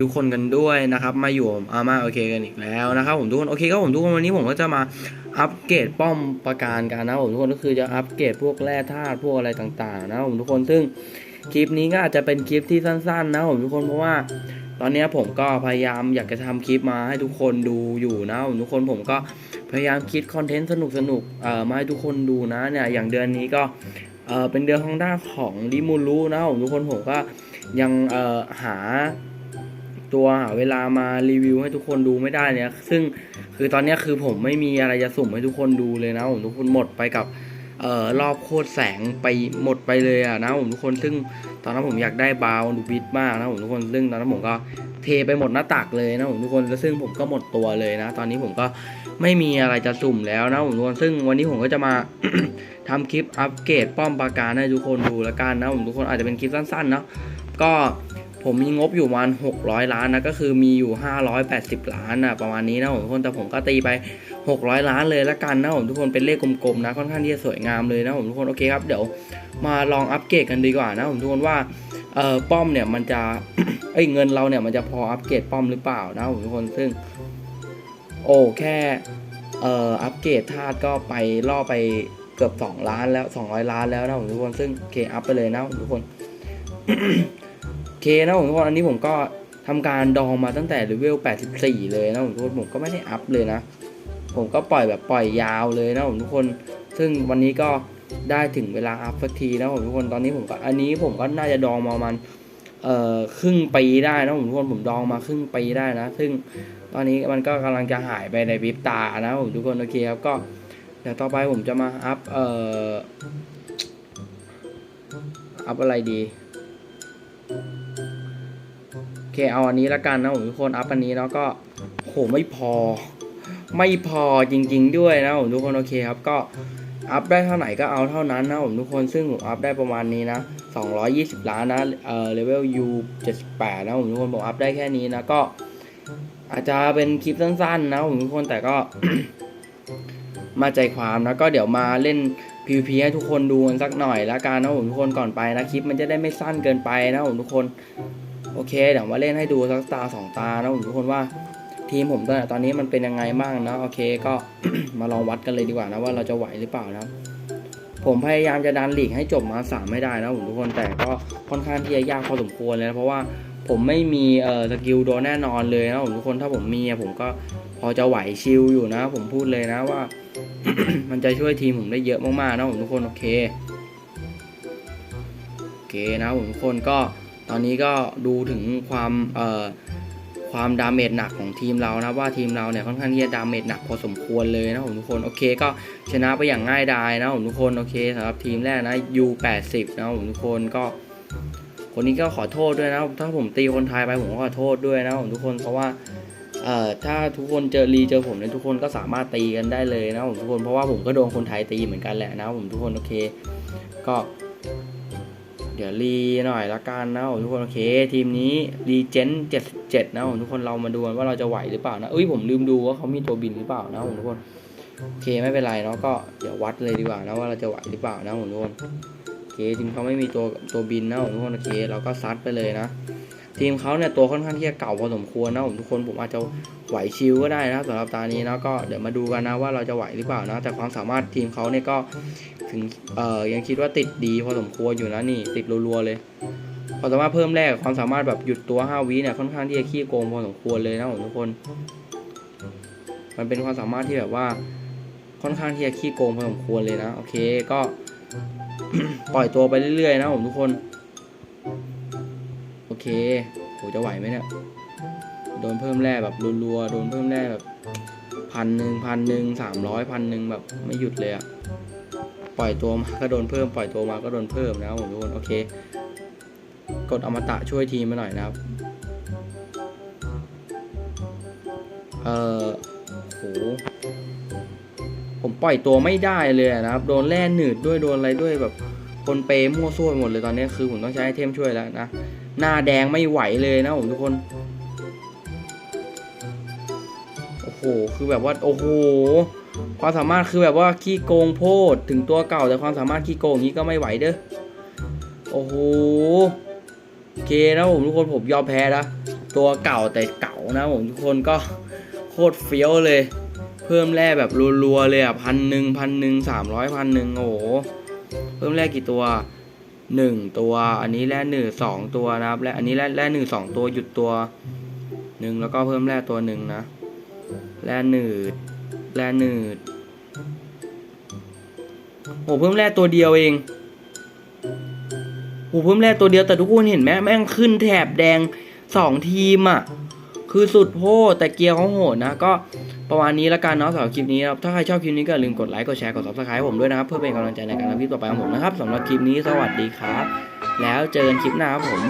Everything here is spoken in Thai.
ทุกคนกันด้วยนะครับ มาอยู่อาม่าโอเคกันอีกแล้วนะครับผมทุกคนโอเคครับผมทุกคนวันนี้ผมก็จะมาอัปเกรดป้อมประการกันนะผมทุกคนก็คือจะอัปเกรดพวกแร่ธาตุพวกอะไรต่างๆ นะผมทุกคนซึ่งคลิปนี้ก็อาจจะเป็นคลิปที่สั้น ๆ นะผมทุกคนเพราะว่า ตอนนี้ผมก็พยายามอยากจะทำคลิปมาให้ทุกคนดูอยู่นะผมทุกคนผมก็พยายามคิดคอนเทนต์สนุกๆเอ่อมาให้ทุกคนดูนะเนี่ยอย่างเดือนนี้ก็เออเป็นเดือนของด้าของดิมูรุนะผมทุกคนผมก็ยังเอ่อหา ตัวหาเวลามารีวิวให้ทุกคนดูไม่ได้เนี่ยซึ่งคือตอนนี้คือผมไม่มีอะไรจะสุ่มให้ทุกคนดูเลยนะผมทุกคนหมดไปกับเอ่อรอบโคตรแสงไปหมดไปเลยอะนะผมทุกคนซึ่งตอนนั้นผมอยากได้บาวดูบิดมากนะผมทุกคนซึ่งตอนนั้นผมก็เทไปหมดหน้าตักเลยนะผมทุกคนแล้วซึ่งผมก็หมดตัวเลยนะ ตอนนี้ผมก็ไม่มีอะไรจะสุ่มแล้วนะผมทุกคนซึ่งวันนี้ผมก็จะมาทำคลิปอัปเกรดป้อมปราการให้ทุกคนดูแล้วกันนะผมทุกคนอาจจะเป็นคลิปสั้นๆเนาะก็ ผมมีงบอยู่ประมาณ600 ล้านนะก็คือมีอยู่ 580 ล้านนะประมาณนี้นะผมทุกคนแต่ผมก็ตีไป 600 ล้านเลยละกันนะผมทุกคนเป็นเลขกลมๆนะค่อนข้างที่จะสวยงามเลยนะผมทุกคนโอเคครับเดี๋ยวมาลองอัปเกรดกันดีกว่านะผมทุกคนว่าเอ่อป้อมเนี่ยมันจะเอ้ยเงินเราเนี่ยมันจะพออัปเกรดป้อมหรือเปล่านะผมทุกคนซึ่ง โอ้แค่เอ่ออัปเกรดธาตุก็ไปล่อไปเกือบ 2 ล้านแล้ว 200 ล้านแล้วนะผมทุกคนซึ่งโอเคอัพไปเลยนะผมทุกคน เคนะผมทุกคนอันนี้ผมก็ทำการดองมาตั้งแต่เลเวล 84 เลยนะผมทุกคนผมก็ไม่ได้อัพเลยนะ ผมก็ปล่อยแบบปล่อยยาวเลยนะผมทุกคน ซึ่งวันนี้ก็ได้ถึงเวลาอัพสักทีนะผมทุกคนตอนนี้ผมก็อันนี้ผมก็น่าจะดองมามาณเอ่อครึ่งปีได้นะผมทุกคนผมดองมาครึ่งปีได้นะ ซึ่งตอนนี้มันก็กำลังจะหายไปในพริบตานะผมทุกคนโอเคครับก็เดี๋ยวต่อไปผมจะมาอัพเอ่ออัพอะไรดี เคเอาอันนี้ละกันนะผมทุกคนอัพอันนี้แล้วก็โหไม่พอ ไม่พอจริง ๆ ด้วยนะผมทุกคนโอเคครับก็อัพได้เท่าไหร่ก็เอาเท่านั้นนะผมทุกคนซึ่งผมอัพได้ประมาณนี้นะ 220 ล้านนะเอ่อเลเวล U 78นะผมทุกคนผมอัพได้แค่นี้นะก็ อาจจะเป็นคลิปสั้นๆ นะผมทุกคนแต่ก็ มาใจความนะก็เดี๋ยวมาเล่น PVP ให้ทุกคนดูกันสักหน่อยละกันนะผมทุกคนก่อนไปนะคลิปมันจะได้ไม่สั้นเกินไปนะผมทุกคน โอเคเดี๋ยวมาเล่นให้ดูสักตาสองตานะผมทุกคนว่าทีมผมตอนตอนนี้มันเป็นยังไงบ้างนะโอเคก็มาลองวัดกันเลยดีกว่านะว่าเราจะไหวหรือเปล่านะผมพยายามจะดันหลีกให้จบมาสามไม่ได้นะผมทุกคนแต่ก็ค่อนข้างที่จะยากพอสมควรเลยนะเพราะว่าผมไม่มีเอ่อสกิลโดนแน่นอนเลยนะผมทุกคนถ้าผมมีผมก็พอจะไหวชิลอยู่นะ ผมพูดเลยนะว่า มันจะช่วยทีมผมได้เยอะมากๆนะผมทุกคนโอเคโอเคนะผมทุกคนก็ ตอนนี้ก็ดูถึงความเอ่อความดาเมจหนักของทีมเรานะว่าทีมเราเนี่ยค่อนข้างที่จะดาเมจหนักพอสมควรเลยนะผมทุกคนโอเคก็ชนะไปอย่างง่ายดายนะผมทุกคนโอเคสำหรับทีมแรกนะ U80 นะผมทุกคนก็ คนนี้ก็ขอโทษด้วยนะถ้าผมตีคนไทยไปผมก็ขอโทษด้วยนะผมทุกคนเพราะว่าเอ่อถ้าทุกคนเจอรีเจอผมเนี่ยทุกคนก็สามารถตีกันได้เลยนะผมทุกคนเพราะว่าผมก็โดนคนไทยตีเหมือนกันแหละนะผมทุกคนโอเค ก็ ดี๋ยวรีหน่อยละกันนะผมทุกคนโอเค ทีมนี้รีเจน77นะผมทุกคนเรามาดูว่าเราจะไหวหรือเปล่านะเอ้ยผมลืมดูว่าเขามีตัวบินหรือเปล่านะผมทุกคนโอเคไม่เป็นไรเนาะก็เดี๋ยววัดเลยดีกว่านะว่าเราจะไหวหรือเปล่านะผมทุกคนโอเคทีมเขาไม่มีตัวตัวบินนะผมทุกคนโอเคเราก็ซัดไปเลยนะ ทีมเขาเนี่ยตัวค่อนข้างที่จะเก่าพอสมควรนะผมทุกคนผมอาจจะ ไหวชิลก็ได้นะสำหรับตานี้นะก็เดี๋ยวมาดูกันนะว่าเราจะไหวหรือเปล่านะ แต่ความสามารถทีมเขาเนี่ยก็ถึงเอ่อยังคิดว่าติดดีพอสมควรอยู่นะนี่ติดรัวๆเลยความสามารถเพิ่มแรกความสามารถแบบหยุดตัว5วิเนี่ยค่อนข้างที่จะขี้โกงพอสมควรเลยนะผมทุกคน มันเป็นความสามารถที่แบบว่าค่อนข้างที่จะขี้โกงพอสมควรเลยนะโอเคก็ ปล่อยตัวไปเรื่อยๆนะผมทุกคน โอเคโหจะไหวไหมเนี่ย โดนเพิ่มแร่แบบรัวๆ โดนเพิ่มแร่แบบพันหนึ่งพันหนึ่งสามร้อยพันหนึ่งแบบไม่หยุดเลยอะปล่อยตัวมาก็โดนเพิ่มปล่อยตัวมาก็โดนเพิ่มนะครับผมทุกคนโอเค กดอมตะช่วยทีมมาหน่อยนะครับ เออโหผมปล่อยตัวไม่ได้เลยนะครับ โดนแร่หนืดด้วยโดนอะไรด้วยแบบคนเปมั่วซั่วหมดเลยตอนนี้คือผมต้องใช้ไอเทมช่วยแล้วนะหน้าแดงไม่ไหวเลยนะผมทุกคน โอ้โห คือแบบว่า โอ้โห ความสามารถคือแบบว่าขี้โกงโพด ถึงตัวเก่าแต่ความสามารถขี้โกงอย่างนี้ก็ไม่ไหวเด้อ โอ้โหโอเคนะผมทุกคนผมยอมแพ้นะตัวเก่าแต่เก่านะผมทุกคนก็โคตรเฟี้ยวเลย เพิ่มแร่แบบรัวๆเลยอะพันหนึ่งพันหนึ่งสามร้อยพันหนึ่งโอ้โห เพิ่มแร่กี่ตัวหนึ่งตัวอันนี้แร่หนึ่งสองตัวนะครับและอันนี้แร่แร่หนึ่งสองตัวหยุดตัวหนึ่งแล้วก็เพิ่มแร่ตัวหนึ่งนะ แร่หนืด แร่หนืด โอ้เพิ่มแร่ตัวเดียวเองโอ้เพิ่มแร่ตัวเดียวแต่ทุกคนเห็นไหมแม่งขึ้นแถบแดงสองทีมอะ คือสุดโพแต่เกียร์เขาโหดนะ ก็ประมาณนี้ล้วกันเนาะสำหรับคลิปนี้ครับถ้าใครชอบคลิปนี้ก็อย่าลืมกดไลค์ กดแชร์ กด subscribe ผมด้วยนะครับ เพื่อเป็นกำลังใจในการทำคลิปต่อไปของผมนะครับสำหรับคลิปนี้สวัสดีครับ แล้วเจอกันคลิปหน้าครับผม